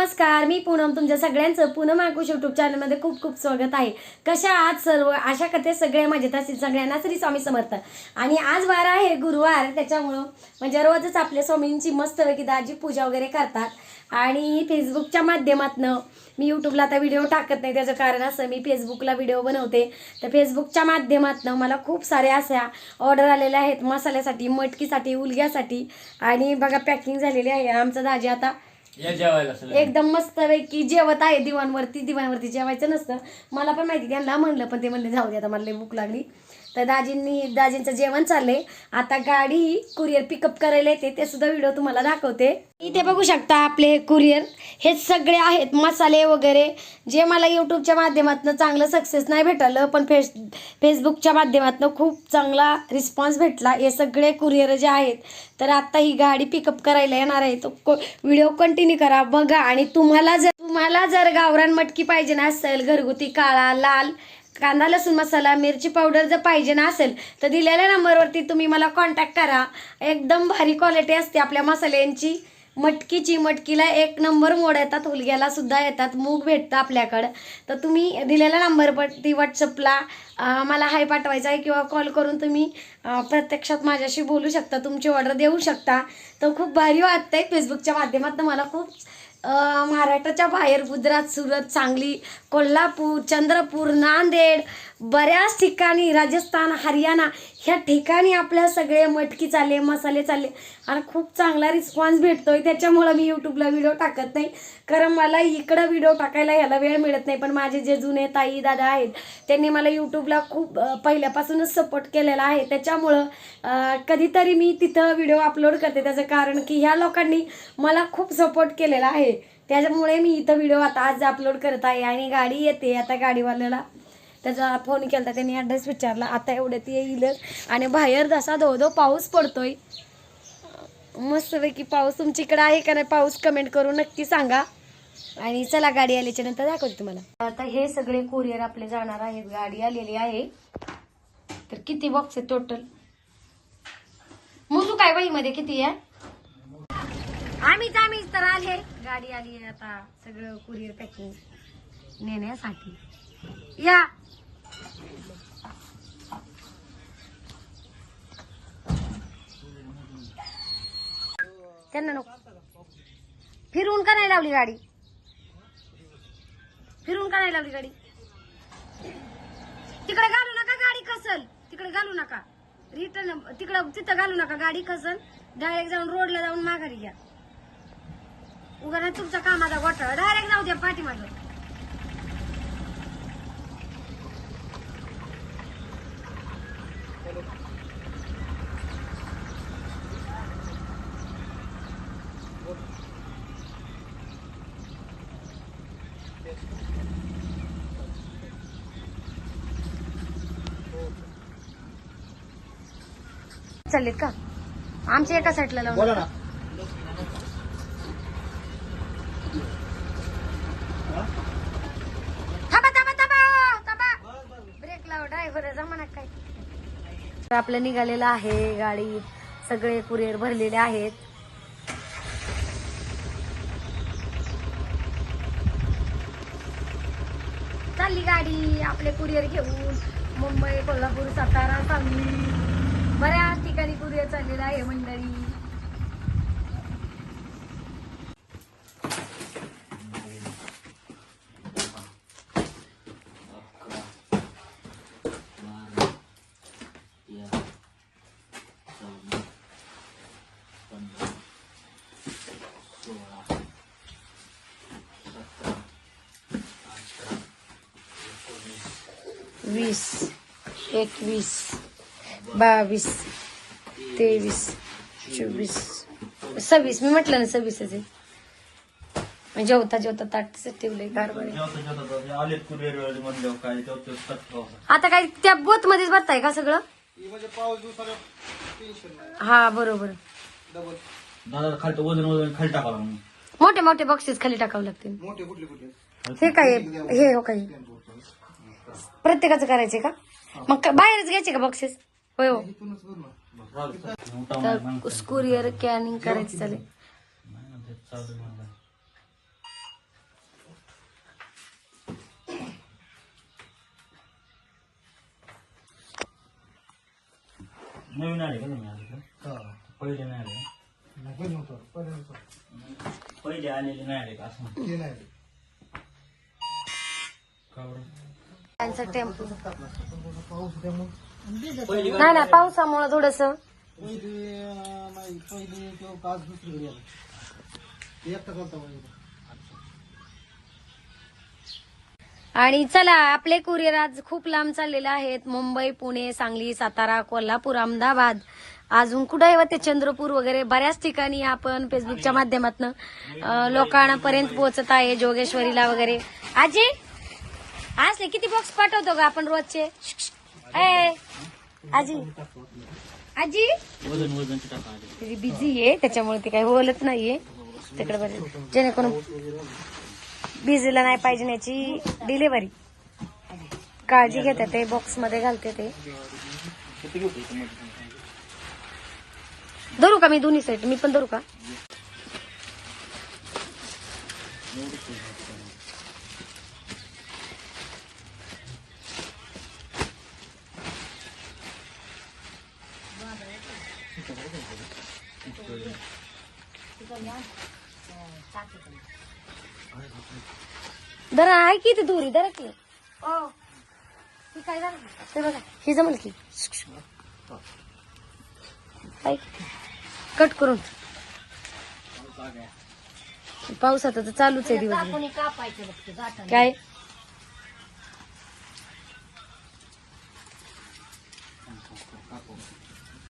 नमस्कार मी पूनम. तुमच्या सगळ्यांचं पूनम आकुश युट्यूब चॅनलमध्ये खूप खूप स्वागत आहे. कशा आज सर्व? अशा कथे सगळे मजेत असतील. सगळ्यांना श्री स्वामी समर्थ. आणि आज वार आहे गुरुवार त्याच्यामुळं म्हणजे रोजच आपल्या स्वामींची मस्तपैकी दाजी पूजा वगैरे करतात. आणि फेसबुकच्या माध्यमातनं मी यूट्यूबला आता व्हिडिओ टाकत नाही. त्याचं कारण असं मी फेसबुकला व्हिडिओ बनवते. तर फेसबुकच्या माध्यमातनं मला खूप साऱ्या अशा ऑर्डर आलेल्या आहेत. मसाल्यासाठी मटकीसाठी उलग्यासाठी. आणि बघा पॅकिंग झालेली आहे. आमचा दाजी आता या जेवायला सगळं. एकदम मस्तपैकी जेवत आहे दिवाणवरती. दिवाणवरती जेवायचं नसतं. मला पण माहिती त्यांना म्हणलं पण ते म्हणले जाऊ दे आता मला लई भूक लागली. तर दाजींनी दाजींचं जेवण चाललंय. आता गाडी कुरिअर पिकअप करायला येते ते सुद्धा व्हिडिओ तुम्हाला दाखवते. इथे बघू शकता आपले कुरिअर हे सगळे आहेत मसाले वगैरे. जे मला यूट्यूबच्या माध्यमातून चांगलं सक्सेस नाही भेटलं पण फेस फेसबुकच्या माध्यमातून खूप चांगला रिस्पॉन्स भेटला. हे सगळे कुरिअर जे आहेत तर आता ही गाडी पिकअप करायला येणार आहे. तो व्हिडिओ कंटिन्यू करा बघा. आणि तुम्हाला जर तुम्हाला जर गावरान मटकी पाहिजे ना असेल घरगुती काळा लाल कांदा लसूण मसाला मिरची पावडर जर पाहिजे ना असेल तर दिलेल्या नंबरवरती तुम्ही मला कॉन्टॅक्ट करा. एकदम भारी क्वालिटी असते आपल्या मसाल्यांची. मटकीची मटकीला एक नंबर मोड येतात हुलग्याला सुद्धा येतात मूग भेटतं आपल्याकडं. तर तुम्ही दिलेल्या नंबरवरती व्हॉट्सअपला मला हाय पाठवायचा आहे किंवा कॉल करून तुम्ही प्रत्यक्षात माझ्याशी बोलू शकता तुमची ऑर्डर देऊ शकता. तर खूप भारी वाटतं आहे फेसबुकच्या माध्यमातून मला खूप महाराष्ट्राच्या बाहेर गुजरात सुरत सांगली कोल्हापूर चंद्रपूर नांदेड बऱ्याच ठिकाणी राजस्थान हरियाणा ह्या ठिकाणी आपल्या सगळे मटकी चालले मसाले चालले. आणि खूप चांगला रिस्पॉन्स भेटतोय. त्याच्यामुळं मी यूट्यूबला व्हिडिओ टाकत नाही. कारण मला इकडं व्हिडिओ टाकायला ह्याला वेळ मिळत नाही. पण माझे जे जुने ताई दादा आहेत त्यांनी मला यूट्यूबला खूप पहिल्यापासूनच सपोर्ट केलेला आहे. त्याच्यामुळं कधीतरी मी तिथं व्हिडिओ अपलोड करते. त्याचं कारण की ह्या लोकांनी मला खूप सपोर्ट केलेला आहे. त्याच्यामुळे मी इथं व्हिडिओ आता आज अपलोड करत आहे. आणि गाडी येते. आता गाडीवाल्याला त्याचा फोन केला होता त्यांनी ॲड्रेस विचारला. आता एवढ्यात येईलच आणि बाहेर जसा धो धो पाऊस पडतोय. मस्तपैकी पाऊस तुमच्याकडे आहे का नाही पाऊस कमेंट करून नक्की सांगा. आणि चला गाडी आल्याच्यानंतर दाखवते तुम्हाला. आता हे सगळे कुरिअर आपले जाणार आहेत. गाडी आलेली आहे. तर किती बॉक्स आहे टोटल मोजू काय बाईमध्ये किती आहे? आम्हीच आम्हीच तर आले. गाडी आली आहे आता सगळं कुरिअर पॅकिंग नेण्यासाठी. या. त्यांना नको. फिरून का नाही लावली गाडी? फिरून का नाही लावली गाडी? तिकडे घालू नका गाडी कसल तिकडे घालू नका. रिटर्न तिकडं तिथं घालू नका गाडी कसल डायरेक्ट जाऊन रोडला जाऊन माघारी घ्या. उगा नाही तुमचा कामाचा गोठा डायरेक्ट जाऊ द्या पाठीमागे. चाललेत का? आमच्या एका साईडला लावून बोला ना. थांबा थांबा थांबा थांबा. ब्रेक लाव ड्रायव्हर जमाना काय. तर आपलं निघालेलं आहे गाडी सगळे कुरिअर भरलेले आहेत. चालली गाडी आपले कुरिअर घेऊन मुंबई कोल्हापूर सातारा सांगली. बऱ्याच ठिकाणी कुरिअर चाललेला आहे मंडळी. वीस एकवीस बावीस तेवीस चोवीस सव्वीस. मी म्हटलं ना सव्वीसच आहे. म्हणजे जेवता जेवता ताट ठेवलंय. आता काय त्या बोत मध्येच भरताय का सगळं? हा बरोबर. मोठे मोठे बॉक्सेस खाली टाकावे लागतील. हे काय हे हो काही. प्रत्येकाचं करायचे का? मग बाहेरच घ्यायचे का बक्षीस? होय हो. कुरिअर कॅनिंग करायचं चालेल नवीन आले का नवीन आले का पहिले नाही आले पहिले पहिले आलेले नाही आले का असं? नाही आले. दुसरीकडे आला ते एकटा चालता म्हणजे आणि चला आपले कुरिअर आज खूप लांब चाललेले आहेत. मुंबई पुणे सांगली सातारा कोल्हापूर अहमदाबाद. अजून कुठे होते चंद्रपूर वगैरे बऱ्याच ठिकाणी आपण फेसबुकच्या माध्यमातून लोकांपर्यंत पोहोचत आहे जोगेश्वरीला वगैरे. आजी? असले किती बॉक्स पाठवतो का आपण रोजचे? ए, आजी. आजी? वजन वजनचे टाका आले बिझी आहे त्याच्यामुळे ते काही बोलत नाहीये. तिकडे बरं जेणेकरून बिझीला नाही पाहिजे याची डिलिव्हरी काळजी घेते ते बॉक्समध्ये घालते ते. किती घेऊ? धरू का मी दोन्ही साईड मी पण धरू का? धरा आहे की ते दोरी? धरा की. ओ ही काय झालं? ते बघा ही जमल की. ऐक. कट करून. पाऊस आता तर चालूच आहे दिवस काय?